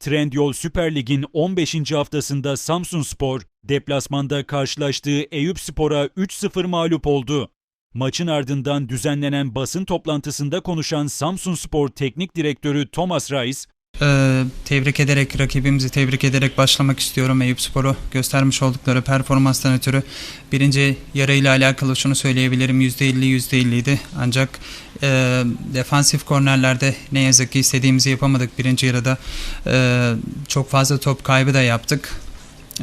Trendyol Süper Lig'in 15. haftasında Samsunspor deplasmanda karşılaştığı Eyüpspor'a 3-0 mağlup oldu. Maçın ardından düzenlenen basın toplantısında konuşan Samsunspor Teknik Direktörü Thomas Reis, Ee, tebrik ederek, rakibimizi tebrik ederek başlamak istiyorum Eyüp Spor'u. Göstermiş oldukları performanstan ötürü birinci yarı ile alakalı şunu söyleyebilirim. %50 %50 idi. Ancak e, defansif kornerlerde ne yazık ki istediğimizi yapamadık birinci yarıda. E, çok fazla top kaybı da yaptık.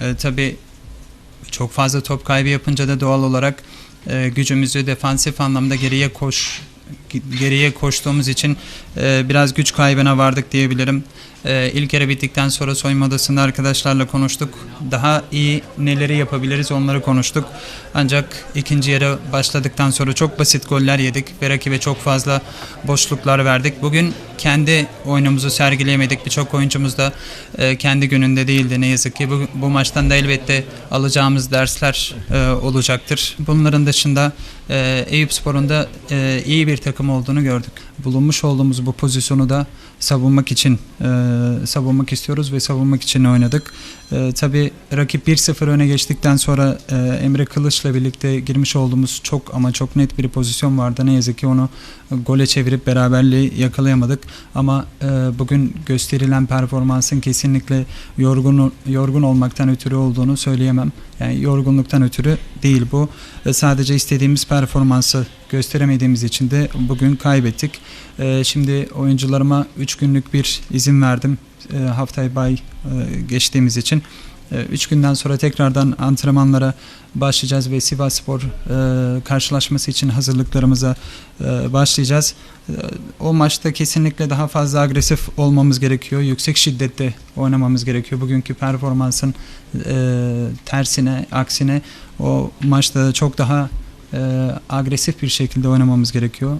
E, tabii çok fazla top kaybı yapınca da doğal olarak e, gücümüzü defansif anlamda geriye koş geriye koştuğumuz için e, biraz güç kaybına vardık diyebilirim. E, ilk yarı bittikten sonra soyunma odasında arkadaşlarla konuştuk. Daha iyi neleri yapabiliriz onları konuştuk. Ancak ikinci yarı başladıktan sonra çok basit goller yedik ve rakibe çok fazla boşluklar verdik. Bugün kendi oyunumuzu sergileyemedik. Birçok oyuncumuz da e, kendi gününde değildi ne yazık ki. Bu, bu maçtan da elbette alacağımız dersler e, olacaktır. Bunların dışında e, Eyüp Spor'un da e, iyi bir takım olduğunu gördük. Bulunmuş olduğumuz bu pozisyonu da savunmak için e, savunmak istiyoruz ve savunmak için oynadık. E, tabii rakip 1-0 öne geçtikten sonra e, Emre Kılıç'la birlikte girmiş olduğumuz çok ama çok net bir pozisyon vardı. Ne yazık ki onu gole çevirip beraberliği yakalayamadık. Ama e, bugün gösterilen performansın kesinlikle yorgun yorgun olmaktan ötürü olduğunu söyleyemem. Yani yorgunluktan ötürü değil bu. E, sadece istediğimiz performansı gösteremediğimiz için de bugün kaybettik. E, şimdi oyuncularıma 3 günlük bir izin verdim. E, haftayı bay e, geçtiğimiz için. 3 günden sonra tekrardan antrenmanlara başlayacağız ve Sivasspor e, karşılaşması için hazırlıklarımıza e, başlayacağız. E, o maçta kesinlikle daha fazla agresif olmamız gerekiyor. Yüksek şiddette oynamamız gerekiyor. Bugünkü performansın e, tersine, aksine o maçta çok daha e, agresif bir şekilde oynamamız gerekiyor.